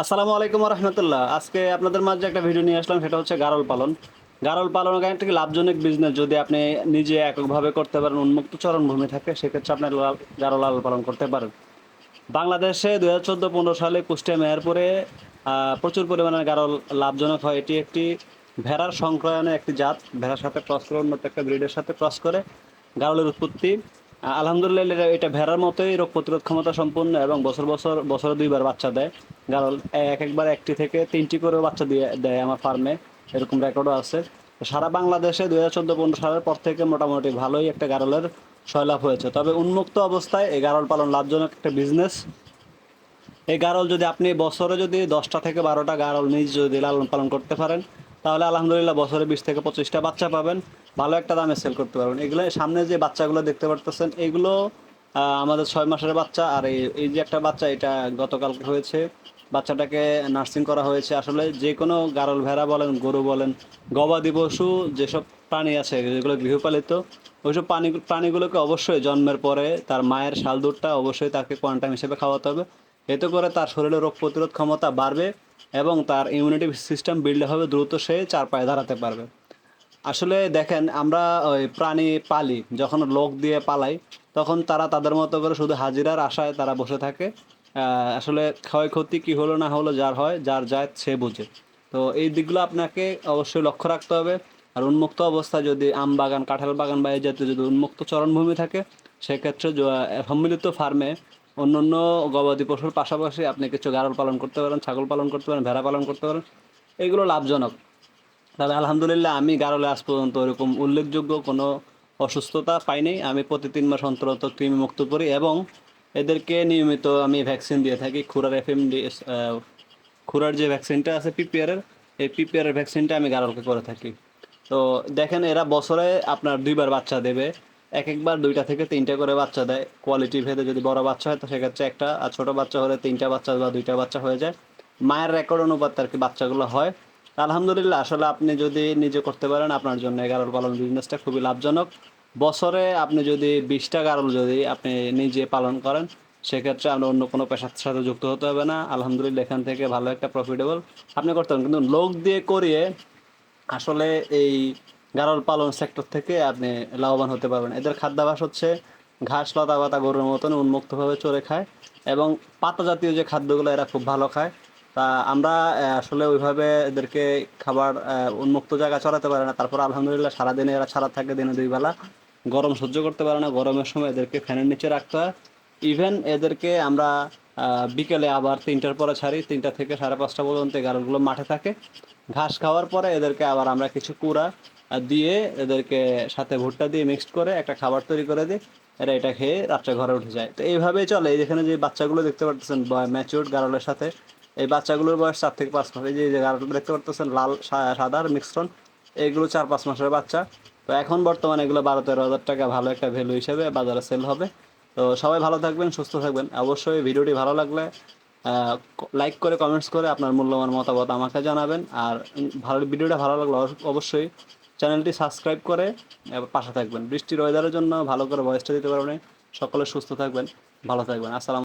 আসসালামু আলাইকুম রহমতুল্লাহ আজকে আপনাদের মাঝে একটা ভিডিও নিয়ে আসলাম, সেটা হচ্ছে গারল পালন। গারল পালন একটা লাভজনক বিজনেস যদি আপনি নিজে এককভাবে করতে পারেন, উন্মুক্ত চরণভূমি থাকে, সেক্ষেত্রে আপনি গারল লাল পালন করতে পারেন। বাংলাদেশে দু হাজার চোদ্দ পনেরো সালে কুষ্টিয়া মেহেরপুরে প্রচুর পরিমাণে গারল লাভজনক হয়। এটি একটি ভেড়ার সংক্রয়ণে একটি জাত। ভেড়ার সাথে ক্রস করে উন্নত একটা ব্রিডের সাথে ক্রস করে গারলের উৎপত্তি। আলহামদুলিল্লাহ, এটা- ভেড়ার মতোই রোগ প্রতিরোধ ক্ষমতা সম্পন্ন এবং বছর বছর, বছরে দুইবার বাচ্চা দেয়। গারল এক, একবার একটি থেকে তিনটি করে বাচ্চা দিয়ে, দেয় আমার ফার্মে, এরকম রেকর্ডও আছে। সারা বাংলাদেশে দুই হাজার চোদ্দ, পনেরো সালের পর থেকে মোটামুটি ভালোই একটা গারলের সয়লাভ হয়েছে। তবে উন্মুক্ত অবস্থায় এই গারল পালন লাভজনক একটা বিজনেস এই গারল যদি আপনি বছরে যদি দশটা থেকে বারোটা গারল নিজ যদি লালন পালন করতে পারেন তাহলে আলহামদুলিল্লাহ বছরে বিশ থেকে পঁচিশটা বাচ্চা পাবেন। ভালো একটা দামে সেল করতে পারবেন। এগুলো সামনে যে বাচ্চাগুলো দেখতে পারতেছেন, এগুলো আমাদের ছয় মাসের বাচ্চা। আর এই যে একটা বাচ্চা, এটা গতকাল হয়েছে। বাচ্চাটাকে নার্সিং করা হয়েছে। আসলে যে কোনো গারল ভেড়া বলেন, গরু বলেন, গবাদি পশু, যেসব প্রাণী আছে, যেগুলো গৃহপালিত, ওইসব প্রাণী প্রাণীগুলোকে অবশ্যই জন্মের পরে তার মায়ের শাল দুধটা অবশ্যই তাকে কোয়ান্টাম হিসেবে খাওয়াতে হবে। এতে করে তার শরীরে রোগ প্রতিরোধ ক্ষমতা বাড়বে। এবং তার ইমিউনিটি সিস্টেম বিল্ড হবে দ্রুত সে চার পায়ে দাঁড়াতে পারবে। আসলে দেখেন, আমরা ওই প্রাণী পালি, যখন লোক দিয়ে পালাই, তখন তারা তাদের মতো করে শুধু হাজিরার আশায় তারা বসে থাকে। আসলে ক্ষয়ক্ষতি কি হলো না হলো যার হয়, যার যায় সে বুঝে। তো এই দিকগুলো আপনাকে অবশ্যই লক্ষ্য রাখতে হবে। আর উন্মুক্ত অবস্থায় যদি আম বাগান, কাঁঠাল বাগান বা এই জাতীয় যদি উন্মুক্ত চরণভূমি থাকে, সেক্ষেত্রে সম্মিলিত ফার্মে অন্য অন্য গবাদি পশুর পাশাপাশি আপনি কিছু গারল পালন করতে পারেন, ছাগল পালন করতে পারেন, ভেড়া পালন করতে পারেন, এগুলো লাভজনক। তবে আলহামদুলিল্লাহ আমি গারলে আজ পর্যন্ত ওরকম উল্লেখযোগ্য কোনো অসুস্থতা পাইনি। আমি প্রতি তিন মাস অন্তর অন্তর কৃমি মুক্ত করি এবং এদেরকে নিয়মিত আমি ভ্যাকসিন দিয়ে থাকি। খুরার এফ এম খুরার যে ভ্যাকসিনটা আছে পিপিআরের এই পিপিআরের ভ্যাকসিনটা আমি গারলকে করে থাকি। তো দেখেন এরা বছরে আপনার দুইবার বাচ্চা দেবে। এক একবার দুইটা থেকে তিনটা করে বাচ্চা দেয়। কোয়ালিটি ভেদে যদি বড় বাচ্চা হয়, তো সেক্ষেত্রে একটা আর ছোট বাচ্চা হলে তিনটা বাচ্চা বা দুইটা বাচ্চা হয়ে যায়। মায়ের রেকর্ড অনুপাতে আর কি বাচ্চাগুলো হয়। আলহামদুলিল্লাহ, আসলে আপনি যদি নিজে করতে পারেন, আপনার জন্য গারল পালন বিজনেসটা খুবই লাভজনক। বছরে আপনি যদি বিশটা গারল যদি আপনি নিজে পালন করেন, সেক্ষেত্রে আপনি অন্য কোনো পেশার সাথে যুক্ত হতে হবে না। আলহামদুলিল্লাহ, এখান থেকে ভালো একটা প্রফিটেবল আপনি করতে পারেন, কিন্তু লোক দিয়ে করিয়ে আসলে এই গারল পালন সেক্টর থেকে আপনি লাভবান হতে পারবেন। এদের খাদ্যাভাস হচ্ছে ঘাস, লতা পাতা, গরুর মতন উন্মুক্তভাবে চড়ে খায় এবং পাতা জাতীয় যে খাদ্যগুলো এরা খুব ভালো খায়, তা আমরা আসলে ওইভাবে এদেরকে খাবার উন্মুক্ত জায়গা চড়াতে পারে না। তারপর আলহামদুলিল্লাহ সারাদিনে এরা ছাড়া থাকে দিনে দুই বেলা। গরম সহ্য করতে পারে না। গরমের সময় এদেরকে ফ্যানের নিচে রাখতে হয়। ইভেন এদেরকে আমরা বিকেলে আবার তিনটার পরে ছাড়ি। তিনটা থেকে সাড়ে পাঁচটা পর্যন্ত এই গারলগুলো মাঠে থাকে। ঘাস খাওয়ার পরে এদেরকে আবার আমরা কিছু কুড়া দিয়ে এদেরকে সাথে ভুট্টা দিয়ে মিক্সড করে একটা খাবার তৈরি করে দিই এরা এটা খেয়ে রাত্রে ঘরে উঠে যায়। তো এইভাবেই চলে। যেখানে যে বাচ্চাগুলো দেখতে পারতেছেন ম্যাচিউর গারলের সাথে, এই বাচ্চাগুলোর বয়স চার থেকে পাঁচ মাস। এই যে গারলগুলো দেখতে পারতেছেন, লাল সাদার মিশ্রণ এইগুলো চার পাঁচ মাসের বাচ্চা। তো এখন বর্তমানে এগুলো বারো তেরো হাজার টাকা ভালো একটা ভ্যালু হিসেবে বাজারে সেল হবে। তো সবাই ভালো থাকবেন, সুস্থ থাকবেন। অবশ্যই ভিডিওটি ভালো লাগলে লাইক করে কমেন্টস করে আপনার মূল্যবান মতামত আমাকে জানাবেন। আর ভালো, ভিডিওটা ভালো লাগলে অবশ্য- অবশ্যই চ্যানেলটি সাবস্ক্রাইব করে পাশে থাকবেন। বৃষ্টির ওয়েদারের জন্য ভালো করে ভয়েসটা দিতে পারবেন। সকলে সুস্থ থাকবেন, ভালো থাকবেন। আসসালাম